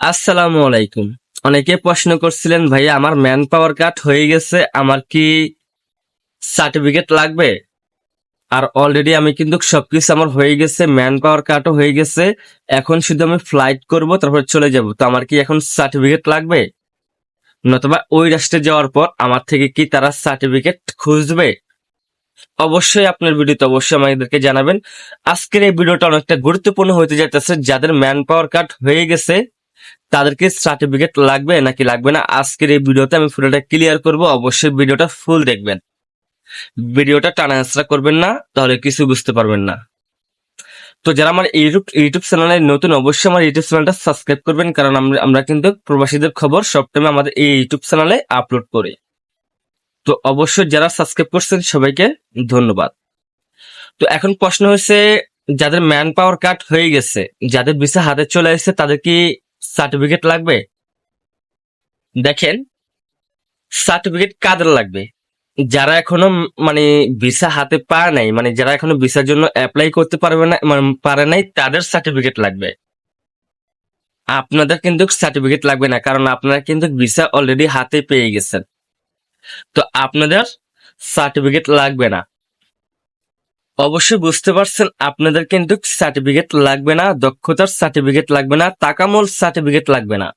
আসসালামু আলাইকুম। অনেকে প্রশ্ন করছিলেন, ভাইয়া, আমার ম্যান পাওয়ার কাট হয়ে গেছে, আমার কি সার্টিফিকেট লাগবে? আর অলরেডি আমি কিন্তু সবকিছু আমার হয়ে গেছে ম্যান পাওয়ার কাটও হয়ে গেছে, এখন শুধু আমি ফ্লাইট করব, তারপর চলে যাব। তো আমার কি এখন সার্টিফিকেট লাগবে? নতুবা ওই রাষ্ট্রে যাওয়ার পর আমার থেকে কি তারা সার্টিফিকেট খুঁজবে? অবশ্যই আপনার ভিডিওতে অবশ্যই আমাদেরকে জানাবেন। আজকের এই ভিডিওটা অনেকটা গুরুত্বপূর্ণ হতে যাইতেছে, যাদের ম্যান পাওয়ার কাট হয়ে গেছে তাদেরকে সার্টিফিকেট লাগবে নাকি লাগবে না? আজকের এই ভিডিওতে আমি পুরোটা ক্লিয়ার করব, অবশ্যই ভিডিওটা ফুল দেখবেন। ভিডিওটা টানা হেঁচড়া করবেন না, তাহলে কিছু বুঝতে পারবেন না। তো যারা আমার ইউটিউব ইউটিউব চ্যানেলে নতুন, অবশ্যই আমার ইউটিউব চ্যানেলটা সাবস্ক্রাইব করবেন, কারণ আমরা কিন্তু প্রবাসীদের খবর সবটাইম আমাদের এই ইউটিউব চ্যানেলে আপলোড করি। তো অবশ্যই যারা সাবস্ক্রাইব করছেন, সবাইকে ধন্যবাদ। তো এখন প্রশ্ন হয়েছে, যাদের ম্যান পাওয়ার কাট হয়ে গেছে, যাদের ভিসা হাতে চলে এসেছে তাদের কি সার্টিফিকেট লাগবে? দেখেন, সার্টিফিকেট কাদের লাগবে? যারা এখনও মানে ভিসা হাতে পায় নাই মানে যারা এখনও ভিসার জন্য অ্যাপ্লাই করতে পারবে না মানে পারে নাই, তাদের সার্টিফিকেট লাগবে। আপনাদের কিন্তু সার্টিফিকেট লাগবে না, কারণ আপনারা কিন্তু ভিসা অলরেডি হাতে পেয়ে গেছেন। তো আপনাদের সার্টিফিকেট লাগবে না। অবশ্যই বুঝতে পারছেন, আপনাদের কিন্তু সার্টিফিকেট লাগবে না, দক্ষতার সার্টিফিকেট লাগবে না তাকামল সার্টিফিকেট লাগবে না।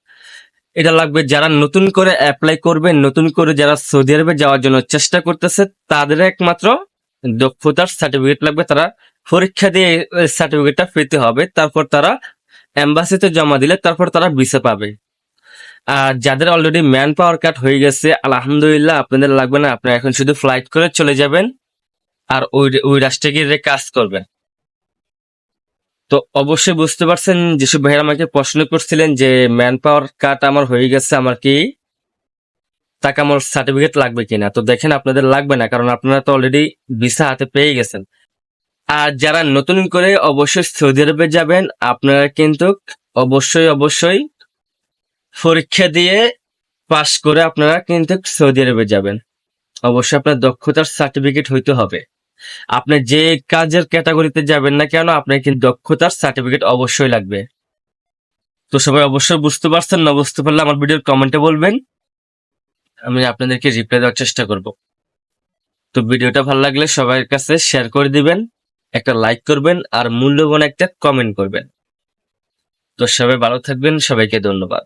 এটা লাগবে যারা নতুন করে অ্যাপ্লাই করবে, নতুন করে যারা সৌদি আরবে যাওয়ার জন্য চেষ্টা করতেছে, তাদের একমাত্র দক্ষতার সার্টিফিকেট লাগবে, তারা পরীক্ষা দিয়ে সার্টিফিকেটটা পেতে হবে, তারপর তারা এম্বাসিতে জমা দিলে তারপর তারা ভিসা পাবে। আর যাদের অলরেডি ম্যান পাওয়ার কাট হয়ে গেছে, আলহামদুলিল্লাহ আপনাদের লাগবে না, আপনারা এখন শুধু ফ্লাইট করে চলে যাবেন। আর ওই ওই রাষ্ট্রে গিয়ে কাজ করবেন। তো অবশ্যই বুঝতে পারছেন, যেসব ভাইয়ের আমাকে প্রশ্ন করছিলেন যে ম্যান পাওয়ার কাট আমার হয়ে গেছে, আমার কি তাকে আমার সার্টিফিকেট লাগবে কিনা? তো দেখেন, আপনাদের লাগবে না, কারণ আপনারা তো অলরেডি ভিসা হাতে পেয়ে গেছেন। আর যারা নতুন করে অবশ্যই সৌদি আরবে যাবেন, আপনারা কিন্তু অবশ্যই অবশ্যই পরীক্ষা দিয়ে পাশ করে আপনারা কিন্তু সৌদি আরবে যাবেন। অবশ্যই আপনার দক্ষতার সার্টিফিকেট হইতে হবে। আপনি যে কাজের ক্যাটাগরিতে যাবেন না কেন, আপনার কিন্তু দক্ষতার সার্টিফিকেট অবশ্যই লাগবে। তো সবাই অবশ্যই বুঝতে পারছেন, না বুঝতে পারলে আমার ভিডিওর কমেন্টে বলবেন। আমি আপনাদেরকে রিপ্লাই দেওয়ার চেষ্টা করব। তো ভিডিওটা ভালো লাগলে সবার কাছে শেয়ার করে দিবেন, একটা লাইক করবেন আর মূল্যবান একটা কমেন্ট করবেন। তো সবাই ভালো থাকবেন, সবাইকে ধন্যবাদ।